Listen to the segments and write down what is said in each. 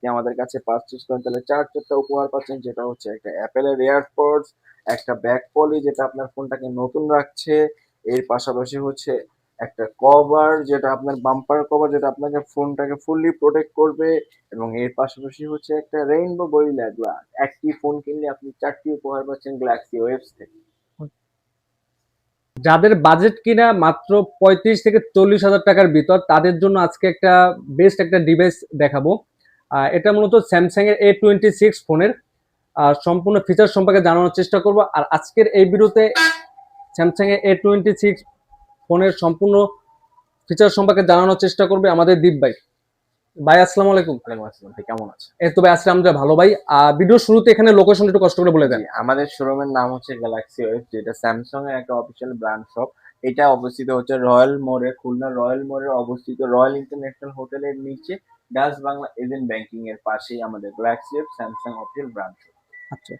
আপনি আমাদের কাছে পারচেস করেন, তাহলে চার চারটা উপহার পাচ্ছেন, যেটা হচ্ছে একটা অ্যাপেলের এয়ারপডস একটা ব্যাক পলি যেটা আপনার ফোনটাকে নতুন রাখছে, এর পাশাপাশি হচ্ছে একটা কভার যেটা আপনার বাম্পার কভার যেটা আপনাকে ফোনটাকে ফুললি প্রোটেক্ট করবে, এবং এর পাশাপাশি হচ্ছে একটা রেইনবো গরিলা গ্লাস একটি ফোন কিনলে আপনি চারটি উপহার পাচ্ছেন গ্যালাক্সি ওয়েবস থেকে। যাদের বাজেট কিনা মাত্র পঁয়ত্রিশ থেকে চল্লিশ হাজার টাকার ভিতর, তাদের জন্য আজকে একটা বেস্ট একটা ডিভাইস দেখাবো। এটা মূলত স্যামসাং এর এ টোয়েন্টি সিক্স ফোনের সম্পূর্ণ ফিচার সম্পর্কে জানানোর চেষ্টা করব। আর আজকের এই ভিডিওতে স্যামসাং এর এ টোয়েন্টি সিক্স ফোনের সম্পূর্ণ ফিচার সম্পর্কে জানানোর চেষ্টা করবে আমাদের দীপ ভাই। ভাই আসসালামু আলাইকুম। ওয়ালাইকুম আসসালাম ভাই কেমন আছেন? এই তো ভাই আসলে আমরা ভালো ভাই। ভিডিও শুরুতে এখানে লোকেশন একটু কষ্ট করে বলে দেন। আমাদের শোরুমের নাম হচ্ছে গ্যালাক্সি ওয়েব যেটা স্যামসাং এর একটা অফিসিয়াল ব্র্যান্ড শপ এটা অবস্থিত হচ্ছে রয়্যাল মোড়ে খুলনা। রয়্যাল মোড়ে অবস্থিত রয়্যাল ইন্টারন্যাশনাল হোটেলের নিচে। ডাচ বাংলা এজেন্ট ব্যাংকিং এর পাশেই আমাদের ওয়েব স্যামসাং ব্র্যান্ড শপ আচ্ছা।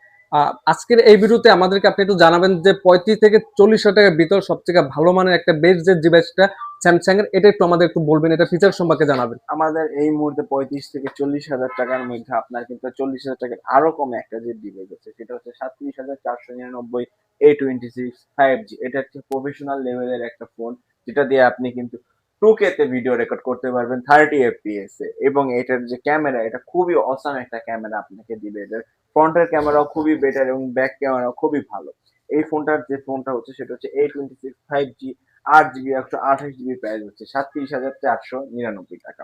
আজকের এই ভিডিওতে আমাদেরকে আপনি একটু জানাবেন যে পঁয়ত্রিশ থেকে চল্লিশ টাকার ভিতর সবথেকে ভালো মানের একটা বেস্ট যে ডিভাইসটা স্যামসাং এর এটা একটু আমাদের একটু বলবেন এটা ফিচার সম্পর্কে জানাবেন। আমাদের এই মুহূর্তে পঁয়ত্রিশ থেকে চল্লিশ হাজার টাকার মধ্যে আপনার কিন্তু চল্লিশ হাজার টাকার আরও কমে একটা যে ডিভাইস আছে সেটা হচ্ছে সাতত্রিশ হাজার চারশো নিরানব্বই A twenty six five G এটা হচ্ছে প্রফেশনাল লেভেলের একটা ফোন যেটা দিয়ে আপনি কিন্তু টু তে ভিডিও রেকর্ড করতে পারবেন থার্টি এফপিএস এ। এবং এটার যে ক্যামেরা এটা খুবই অসাম একটা ক্যামেরা আপনাকে দিবে। এটার ফ্রন্টের ক্যামেরাও খুবই বেটার এবং ব্যাক ক্যামেরাও খুবই ভালো। এই ফোনটার যে ফোনটা হচ্ছে, সেটা হচ্ছে A twenty six five G আট জিবি একশো আঠাশ জিবি প্রাইস হচ্ছে, সাতত্রিশ হাজার চারশো নিরানব্বই টাকা।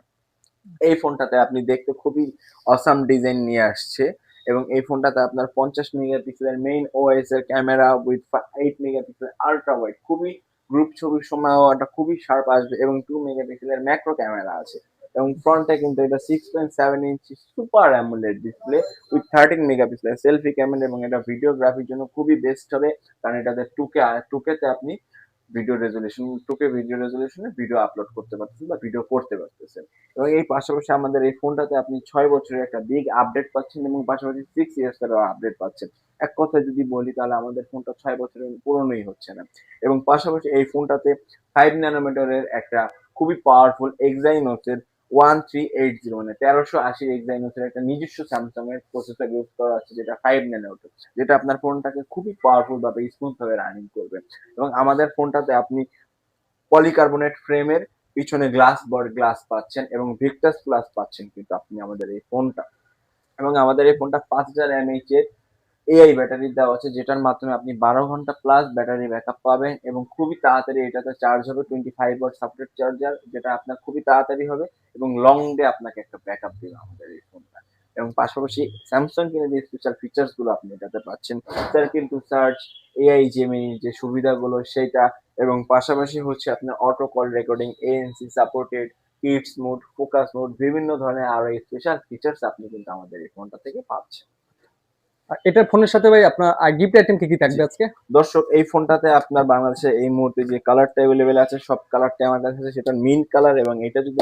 এই ফোনটাতে আপনি দেখতে খুবই অসাম ডিজাইন নিয়ে আসছে এবং এই ফোনটাতে আপনার পঞ্চাশ মেগাপিক্সেলের মেইন ওএস এর camera with eight megapixel ultra wide খুবই গ্রুপ ছবির সময়ও এটা খুবই শার্প আসবে এবং টু মেগাপিক্সেলের ম্যাক্রো ক্যামেরা আছে। এবং ফ্রন্টে কিন্তু এটা six point seven inch super AMOLED display with thirteen megapixel selfie camera এবং এটা ভিডিওগ্রাফির জন্য খুবই বেস্ট হবে। কারণ এটাতে টুকে টুকেতে আপনি video resolution two K video রেজলিউশনে video upload করতে পারতেছেন বা ভিডিও করতে পারতেছেন। এবং এই পাশাপাশি আমাদের এই ফোনটাতে আপনি ছয় বছরের একটা বিগ আপডেট পাচ্ছেন এবং পাশাপাশি সিক্স ইয়ার্স এরও আপডেট পাচ্ছেন। এক কথায় যদি বলি তাহলে আমাদের ফোনটা ছয় বছরের পুরনোই হচ্ছে না। এবং পাশাপাশি এই ফোনটাতে ফাইভ ন্যানোমিটারের একটা খুবই পাওয়ারফুল এক্সাইনোসের ওয়ান থ্রি এইট জিরো মানে তেরোশো আশি এক্সাইনোসের একটা নিজস্ব স্যামসাং এর প্রসেসর ইউজ করা আছে, যেটা ফাইভ ন্যানোমিটার যেটা আপনার ফোনটাকে খুবই পাওয়ারফুল ভাবে স্মুথ ভাবে রানিং করবে। এবং আমাদের ফোনটাতে আপনি পলিকার্বনেট ফ্রেমের পিছনে গ্লাস বড গ্লাস পাচ্ছেন এবং ভিক্টাস প্লাস পাচ্ছেন কিন্তু আপনি আমাদের এই ফোনটা এবং আমাদের এই ফোনটা পাঁচ হাজার এমএইচ এর এআই ব্যাটারি দেওয়া আছে, যেটার মাধ্যমে আপনি বারো ঘণ্টা প্লাস ব্যাটারি ব্যাকআপ পাবেন এবং খুবই তাড়াতাড়ি এটাতে চার্জ হবে twenty five watt supported charger যেটা আপনার খুবই তাড়াতাড়ি হবে এবং লং ডে আপনাকে একটা ব্যাকআপ দেবে আমাদের এই ফোনটা এবং পাশাপাশি স্যামসাং কিনে যে স্পেশাল ফিচার্সগুলো আপনি এটাতে পাচ্ছেন স্যার কিন্তু সার্চ এআই জেমিনি যে সুবিধাগুলো সেটা এবং পাশাপাশি হচ্ছে আপনার auto call recording ANC supported kids mode focus mode বিভিন্ন ধরনের আরও স্পেশাল ফিচার্স আপনি কিন্তু আমাদের এই ফোনটা থেকে পাচ্ছেন। এটার ফোনের সাথে ভাই আপনার গিফট আইটেম কি কি থাকবে আজকে? দর্শক এই ফোনটাতে আপনার বাংলাদেশে এই মুহূর্তে যে কালারটা অ্যাভেলেবেল আছে সব কালারটা আমার কাছে সেটা মিন কালার এবং এটা যদি